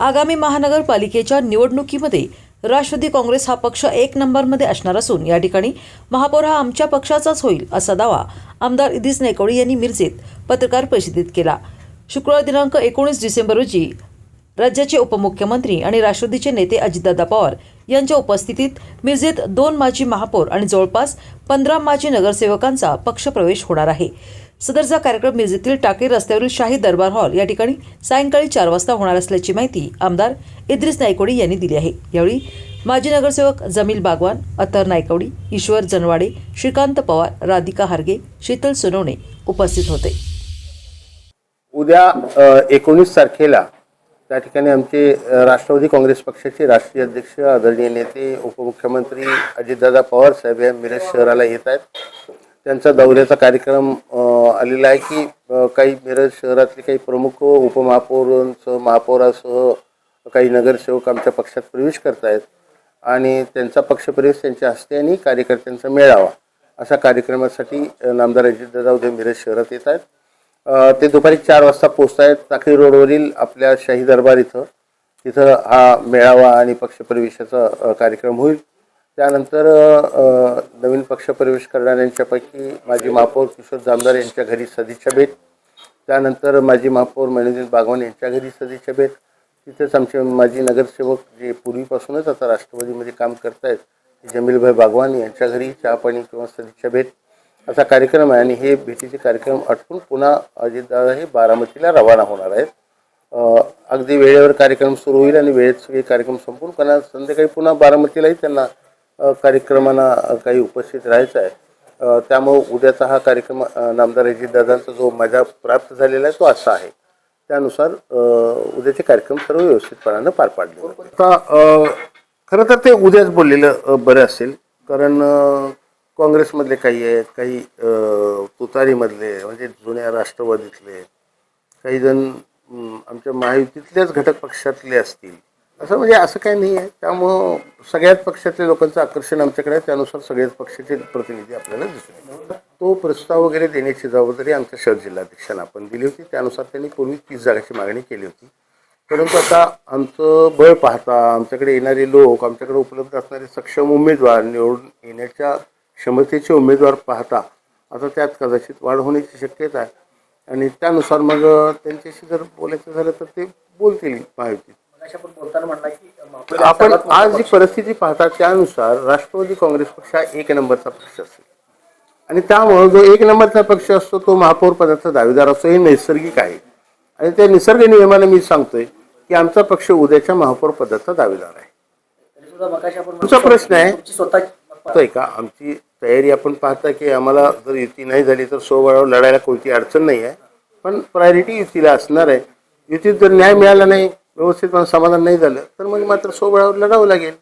आगामी महानगरपालिकेच्या निवडणुकीमध्ये राष्ट्रवादी काँग्रेस हा पक्ष एक नंबरमध्ये असणार असून या ठिकाणी महापौर हा आमच्या पक्षाचाच होईल असा दावा आमदार इदिस नायकोडे यांनी मिरजेत पत्रकार परिषदेत केला. शुक्रवार दिनांक एकोणीस डिसेंबर रोजी राज्याचे उपमुख्यमंत्री आणि राष्ट्रवादीचे नेते अजितदादा पवार यांच्या उपस्थितीत मिरजेत दोन माजी महापौर आणि जवळपास पंधरा माजी नगरसेवकांचा पक्षप्रवेश होणार आहे. सदरचा कार्यक्रम मिरजेतील टाके रस्त्यावरील शाही दरबार हॉल या ठिकाणी सायंकाळी चार वाजता होणार असल्याची माहिती आमदार इद्रिस नायकोडी यांनी दिली आहे. यावेळी माजी नगरसेवक जमील बागवान अतर नायकवडी ईश्वर जनवाडे श्रीकांत पवार राधिका हार्गे शीतल सोनवणे उपस्थित होते. उद्या एकोणीस तारखेला त्या ठिकाणी आमचे राष्ट्रवादी काँग्रेस पक्षाचे राष्ट्रीय अध्यक्ष आदरणीय नेते उपमुख्यमंत्री अजितदादा पवार साहेब या मिरज शहराला येत आहेत. त्यांचा दौऱ्याचा कार्यक्रम आलेला आहे की काही मिरज शहरातले काही प्रमुख उपमहापौरांसह महापौरासह काही नगरसेवक आमच्या पक्षात प्रवेश करत आहेत आणि त्यांचा पक्षप्रवेश त्यांच्या हस्ते आणि कार्यकर्त्यांचा मेळावा अशा कार्यक्रमासाठी नामदार अजितदादा उद्या मिरज शहरात येत आहेत. ते दुपारी चार वाजता पोचत आहेत टाकळी रोडवरील आपल्या शाही दरबार इथं. तिथं हा मेळावा आणि पक्षप्रवेशाचा कार्यक्रम होईल. त्यानंतर नवीन पक्षप्रवेश करणाऱ्यांच्यापैकी माजी महापौर किशोर जामदार यांच्या घरी सदिच्छा भेट. त्यानंतर माजी महापौर मणिदीन बागवान यांच्या घरी सदिच्छा भेट. तिथेच आमचे माजी नगरसेवक जे पूर्वीपासूनच आता राष्ट्रवादीमध्ये काम करत आहेत जमीलभाई बागवान यांच्या घरी चहापाणी किंवा सदिच्छा भेट. असा कार्यक्रम आहे आणि हे भेटीचे कार्यक्रम आटपून पुन्हा अजितदादा हे बारामतीला रवाना होणार आहेत. अगदी वेळेवर कार्यक्रम सुरू होईल आणि वेळेत सगळे कार्यक्रम संपून करणार. संध्याकाळी पुन्हा बारामतीलाही त्यांना कार्यक्रमांना काही उपस्थित राहायचं आहे. त्यामुळं उद्याचा हा कार्यक्रम नामदार अजितदादांचा जो माझा प्राप्त झालेला आहे तो असा आहे. त्यानुसार उद्याचे कार्यक्रम सर्व व्यवस्थितपणानं पार पाडले आता खरं तर ते उद्याच बोललेलं बरं असेल. कारण काँग्रेसमधले काही आहेत काही तुतारीमधले म्हणजे जुन्या राष्ट्रवादीतले काही जण आमच्या महायुतीतल्याच घटक पक्षातले असतील. असं म्हणजे असं काही नाही आहे. त्यामुळं सगळ्याच पक्षातल्या लोकांचं आकर्षण आमच्याकडे आहे. त्यानुसार सगळ्याच पक्षाचे प्रतिनिधी आपल्याला दिसून तो प्रस्ताव वगैरे देण्याची जबाबदारी आमच्या शहर जिल्हाध्यक्षांना आपण दिली होती. त्यानुसार त्यांनी पूर्वी तीस जागाची मागणी केली होती. परंतु आता आमचं बळ पाहता आमच्याकडे येणारे लोक आमच्याकडे उपलब्ध असणारे सक्षम उमेदवार निवडून येण्याच्या क्षमतेचे उमेदवार पाहता आता त्यात कदाचित वाढ होण्याची शक्यता आहे. आणि त्यानुसार मग त्यांच्याशी जर बोलायचं झालं तर ते बोलतील महायुतीत मगाशी आपण आज जी परिस्थिती पाहता त्यानुसार राष्ट्रवादी काँग्रेस पक्ष हा एक नंबरचा पक्ष असेल. आणि त्यामुळं जो एक नंबरचा पक्ष असतो तो महापौर पदाचा दावेदार असतो हे नैसर्गिक आहे. आणि त्या निसर्ग नियमाने मी सांगतोय की आमचा पक्ष उद्याच्या महापौर पदाचा दावेदार आहे. तुमचा प्रश्न आहे? तुमची स्वतःची होतोय का? आमची तयारी आपण पाहता की आम्हाला जर युती नाही झाली तर सोबळावर लढायला कोणती अडचण नाही आहे. पण प्रायोरिटी युतीला असणार आहे. युतीत जर न्याय मिळाला नाही व्यवस्थित समाधान नाही झालं तर मग मात्र सोबळावर लढावं लागेल.